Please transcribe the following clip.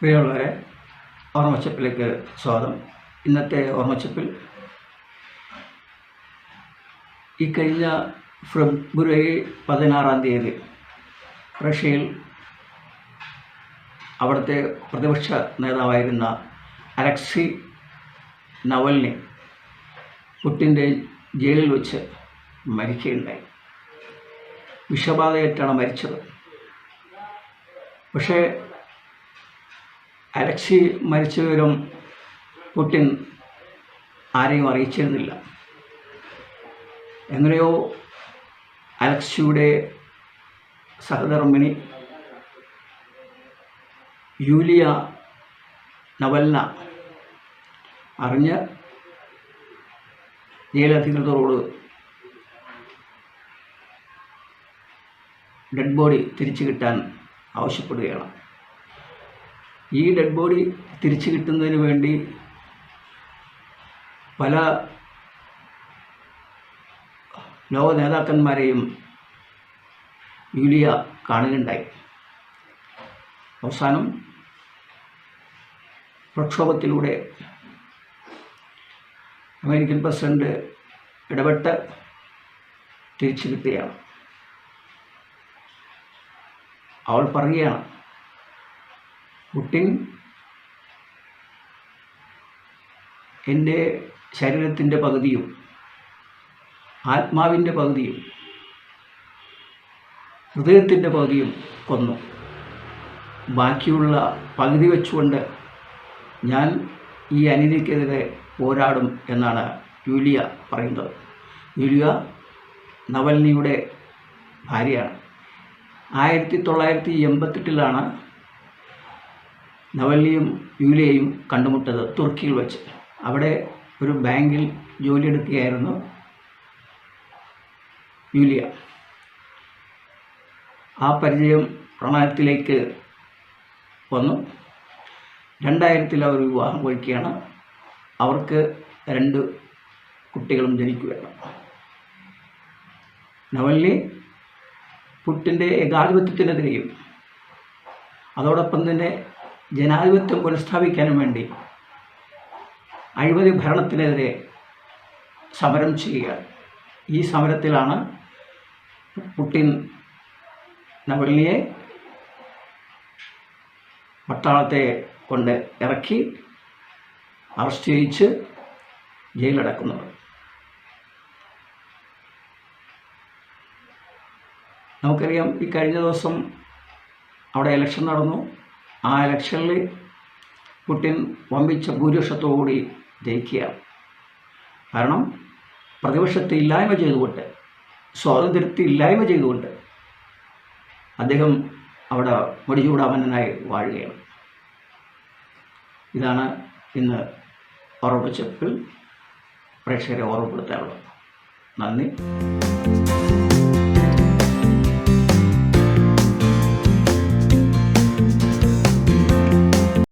പ്രിയമുള്ളവരെ ഓർമ്മച്ചപ്പിലേക്ക് സ്വാഗതം. ഇന്നത്തെ ഓർമ്മച്ചപ്പിൽ ഈ കഴിഞ്ഞ ഫെബ്രുവരി പതിനാറാം തീയതി റഷ്യയിൽ അവിടുത്തെ പ്രതിപക്ഷ നേതാവായിരുന്ന അലക്സി നവൽനി പുട്ടിന്റെ ജയിലിൽ വെച്ച് മരിക്കുകയുണ്ടായി. വിഷബാധയേറ്റാണ് മരിച്ചത്. പക്ഷേ അലക്സി മരിച്ച പുട്ടിൻ ആരെയും അറിയിച്ചിരുന്നില്ല. എങ്ങനെയോ അലക്സിയുടെ സഹധർമ്മിണി യൂലിയ നവൽന അറിഞ്ഞ് ജയിലധികൃതരോട് ഡെഡ് ബോഡി തിരിച്ചു കിട്ടാൻ ആവശ്യപ്പെടുകയാണ്. ഈ ഡെഡ് ബോഡി തിരിച്ചു കിട്ടുന്നതിന് വേണ്ടി പല ലോക നേതാക്കന്മാരെയും യൂലിയ കാണുകയുണ്ടായി. അവസാനം പ്രക്ഷോഭത്തിലൂടെ അമേരിക്കൻ പ്രസിഡന്റ് ഇടപെട്ട് തിരിച്ചു കിട്ടുകയാണ്. അവൾ പറയുകയാണ് പുട്ടിൻ എന്റെ ശരീരത്തിന്റെ പകുതിയും ആത്മാവിന്റെ പകുതിയും ഹൃദയത്തിന്റെ പകുതിയും കൊന്നു. ബാക്കിയുള്ള പകുതി വെച്ചുകൊണ്ട് ഞാൻ ഈ അനീതിക്കെതിരെ പോരാടും എന്നാണ് യൂലിയ പറയുന്നത്. യൂലിയ നവൽനിയുടെ ഭാര്യയാണ്. ആയിരത്തി തൊള്ളായിരത്തി എൺപത്തെട്ടിലാണ് നവൽനിയും യൂലിയയും കണ്ടുമുട്ടത് തുർക്കിയിൽ വച്ച്. അവിടെ ഒരു ബാങ്കിൽ ജോലിയെടുക്കുകയായിരുന്നു യൂലിയ. ആ പരിചയം പ്രണയത്തിലേക്ക് വന്നു. രണ്ടായിരത്തിൽ അവർ വിവാഹം കഴിക്കുകയാണ്. അവർക്ക് രണ്ട് കുട്ടികളും ജനിക്കുകയാണ്. നവല്ലി പുട്ടിന്റെ ഏകാധിപത്യത്തിനെതിരെയും അതോടൊപ്പം തന്നെ ജനാധിപത്യം പുനഃസ്ഥാപിക്കാനും വേണ്ടി അഴിമതി ഭരണത്തിനെതിരെ സമരം ചെയ്യുക. ഈ സമരത്തിലാണ് പുട്ടിൻ നവലിയെ പട്ടാളത്തെ കൊണ്ട് ഇറക്കി അറസ്റ്റ് ചെയ്യിച്ച് ജയിലടക്കുന്നത് നമുക്കറിയാം ഈ കഴിഞ്ഞ ദിവസം അവിടെ ഇലക്ഷൻ നടന്നു. ആ ഇലക്ഷനിൽ പുടിൻ വമ്പിച്ച ഭൂരിപക്ഷത്തോടുകൂടി ജയിക്കുക. കാരണം പ്രതിപക്ഷത്തെ ഇല്ലായ്മ ചെയ്തുകൊണ്ട് സ്വാതന്ത്ര്യത്തെ ഇല്ലായ്മ ചെയ്തുകൊണ്ട് അദ്ദേഹം അവിടെ മുടിചൂടാമനായി വാഴുകയാണ്. ഇതാണ് ഇന്ന് ഓർമ്മിച്ചപ്പിൽ പ്രേക്ഷകരെ ഓർമ്മപ്പെടുത്താനുള്ളത്. നന്ദി.